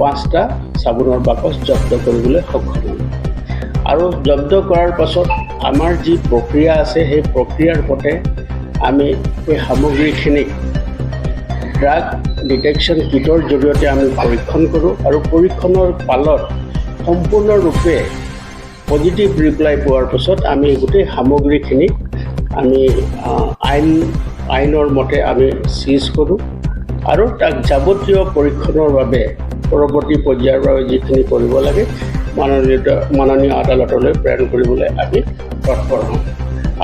পাঁচটা চাবোনৰ বাকচ জব্দ কৰিবলৈ সক্ষম হ'লোঁ আৰু জব্দ কৰাৰ পাছত আমাৰ যি প্ৰক্ৰিয়া আছে, সেই প্ৰক্ৰিয়াৰ মতে আমি সেই সামগ্ৰীখিনিক ড্ৰাগ ডিটেকশ্যন কিটৰ জৰিয়তে আমি পৰীক্ষণ কৰোঁ আৰু পৰীক্ষণৰ পালত সম্পূৰ্ণৰূপে পজিটিভ ৰিপ্লাই পোৱাৰ পাছত আমি গোটেই সামগ্ৰীখিনিক আমি আইন, আইনৰ মতে আমি চিজ কৰোঁ। আৰু তাক যাৱতীয় পৰীক্ষণৰ বাবে পৰৱৰ্তী পৰ্যায়ৰ বাবে যিখিনি কৰিব লাগে মাননীয় মাননীয় আদালতলৈ প্ৰেৰণ কৰিবলৈ আমি তৎপৰ হওঁ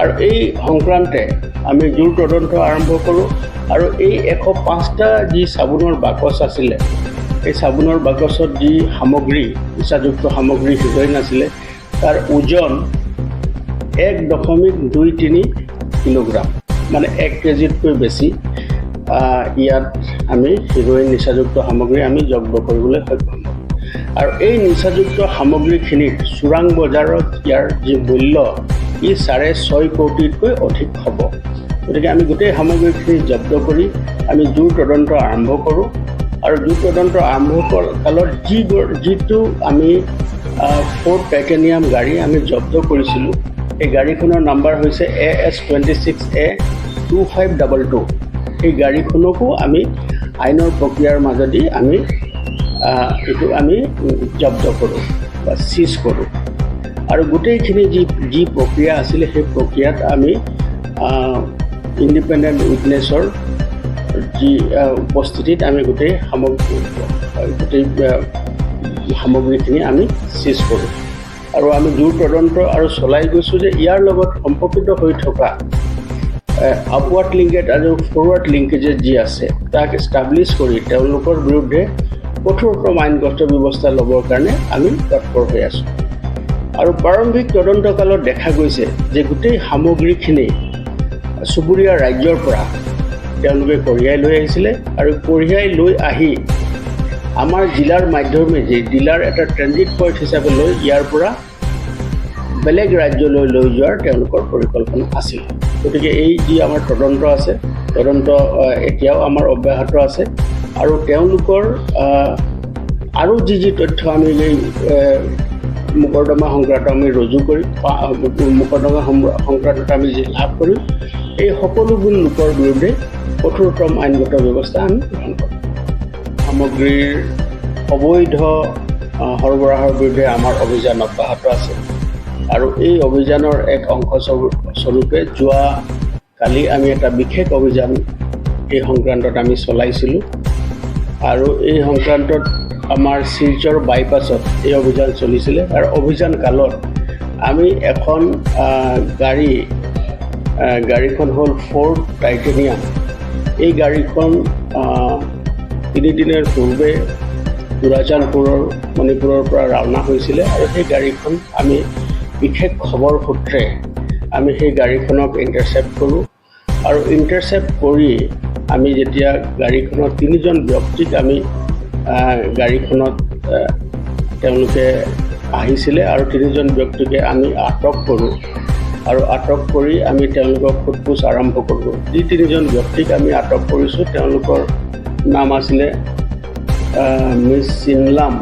আৰু এই সংক্ৰান্তে আমি জোৰ তদন্ত আৰম্ভ কৰোঁ আৰু এই এশ পাঁচটা যি চাবোনৰ বাকচ আছিলে, এই চাবোনৰ বাকচত যি সামগ্ৰী নিচাযুক্ত সামগ্ৰী হিৰ'ইন আছিলে তাৰ ওজন এক দশমিক দুই তিনি কিলোগ্ৰাম মানে এক কেজিতকৈ বেছি। ইয়াত আমি হিৰ'ইন নিচাযুক্ত সামগ্ৰী আমি জব্দ কৰিবলৈ সক্ষম হ'ম। আৰু এই নিচাযুক্ত সামগ্ৰীখিনিত চোৰাং বজাৰত ইয়াৰ যি মূল্য, ই চাৰে ছয় কোটিতকৈ অধিক হ'ব। গতিকে আমি গোটেই সামগ্ৰীখিনি জব্দ কৰি আমি জোৰ তদন্ত আৰম্ভ কৰোঁ। আৰু জোৰ তদন্ত আৰম্ভ কালত যি যিটো আমি ফ'ৰ্ড টাইটেনিয়াম গাড়ী আমি জব্দ কৰিছিলোঁ, এই গাড়ীখনৰ নাম্বাৰ হৈছে A S twenty six A two five double two এই গাড়ীখনকো আমি আইনৰ প্ৰক্ৰিয়াৰ মাজেদি আমি এইটো আমি জব্দ কৰোঁ বা চিজ কৰোঁ। আৰু গোটেইখিনি যি যি প্ৰক্ৰিয়া আছিলে, সেই প্ৰক্ৰিয়াত আমি ইণ্ডিপেণ্ডেণ্ট উইটনেছৰ যি উপস্থিতিত আমি গোটেই সামগ্ৰী, গোটেই সামগ্ৰীখিনি আমি চিজ কৰোঁ। আৰু আমি দূৰ তদন্ত আৰু চলাই গৈছোঁ যে ইয়াৰ লগত সম্পৰ্কিত হৈ থকা আপৱাৰ্ড লিংকেজ আৰু ফৰৱাৰ্ড লিংকেজেছ যি আছে, তাক এষ্টাব্লিছ কৰি তেওঁলোকৰ বিৰুদ্ধে কঠোৰতম আইনগত ব্যৱস্থা ল'বৰ কাৰণে আমি তৎপৰ হৈ আছোঁ। আৰু প্ৰাৰম্ভিক তদন্তকালত দেখা গৈছে যে গোটেই সামগ্ৰীখিনি চুবুৰীয়া ৰাজ্যৰ পৰা তেওঁলোকে কঢ়িয়াই লৈ আহিছিলে আৰু কঢ়িয়াই লৈ আহি আমাৰ জিলাৰ মাধ্যমেদি জিলাৰ এটা ট্ৰেনজিট পইণ্ট হিচাপে লৈ ইয়াৰ পৰা বেলেগ ৰাজ্যলৈ লৈ যোৱাৰ তেওঁলোকৰ পৰিকল্পনা আছিল। গতিকে এই যি আমাৰ তদন্ত আছে, তদন্ত এতিয়াও আমাৰ অব্যাহত আছে। আৰু তেওঁলোকৰ আৰু যি যি তথ্য আমি এই মোকৰ্দমা সংক্ৰান্ত আমি ৰুজু কৰি, পা- মোকৰ্দমা সংক্ৰান্তত আমি যি লাভ কৰিম, এই সকলোবোৰ লোকৰ বিৰুদ্ধে কঠোৰতম আইনগত ব্যৱস্থা আমি গ্ৰহণ কৰিম। সামগ্ৰীৰ অবৈধ সৰবৰাহৰ বিৰুদ্ধে আমাৰ অভিযান অব্যাহত আছে। আৰু এই অভিযানৰ এক অংশ স্বৰূপে যোৱা কালি আমি এটা বিশেষ অভিযান, এই সংক্ৰান্তত আমি চলাইছিলোঁ। আৰু এই সংক্ৰান্তত আমাৰ শিলচৰ বাইপাছত এই অভিযান চলিছিলে। আৰু অভিযান কালত আমি এখন গাড়ী গাড়ীখন হ'ল ফ'ৰ্ড টাইটেনিয়াম এই গাড়ীখন তিনিদিনৰ পূৰ্বে দুৰাজানপুৰৰ, মণিপুৰৰ পৰা ৰাওনা হৈছিলে। আৰু সেই গাড়ীখন আমি বিশেষ খবৰ সূত্ৰে আমি সেই গাড়ীখনক ইণ্টাৰচেপ্ট কৰোঁ। আৰু ইণ্টাৰচেপ্ট কৰি আমি যেতিয়া গাড়ীখনত তিনিজন ব্যক্তিক আমি গাড়ীখনত তেওঁলোকে আহিছিলে আৰু তিনিজন ব্যক্তিকে আমি আটক কৰোঁ। আৰু আটক কৰি আমি তেওঁলোকক সোধপোছ আৰম্ভ কৰোঁ। যি তিনিজন ব্যক্তিক আমি আটক কৰিছোঁ, তেওঁলোকৰ নাম আছিলে মিছ চিনলাম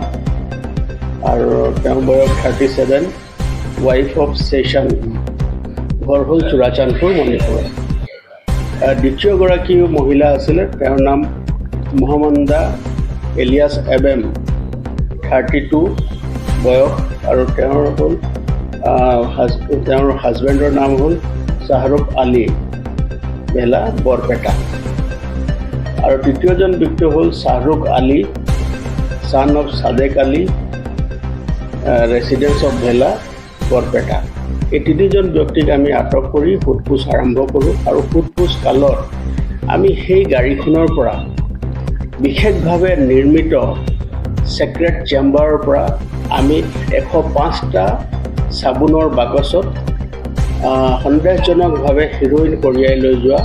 আৰু তেওঁৰ বয়স থাৰ্টি ছেভেন ৱাইফ অফ ছেশ্যন ঘৰ হ'ল চোৰাচান্দপুৰ মণিপুৰ দ্বিতীয়গৰাকী মহিলা আছিলে, তেওঁৰ নাম মহম্মদা এলিয়াছ এবেম থাৰ্টি টু বয়স আৰু তেওঁৰ হ'ল তেওঁৰ হাজবেণ্ডৰ নাম হ'ল শ্বাহৰুখ আলী ভেলা বৰপেটা। আৰু তৃতীয়জন ব্যক্তি হ'ল Shahrukh Ali son of Sadek Ali resident of Bhela Barpeta এই তিনিজন ব্যক্তিক আমি আটক কৰি সোধপোছ আৰম্ভ কৰোঁ আৰু সোধপোছ কালত আমি সেই গাড়ীখনৰ পৰা বিশেষভাৱে নিৰ্মিত ছেক্ৰেট চেম্বাৰৰ পৰা আমি এশ পাঁচটা চাবোনৰ বাকচত সন্দেহজনকভাৱে হিৰ'ইন কঢ়িয়াই লৈ যোৱা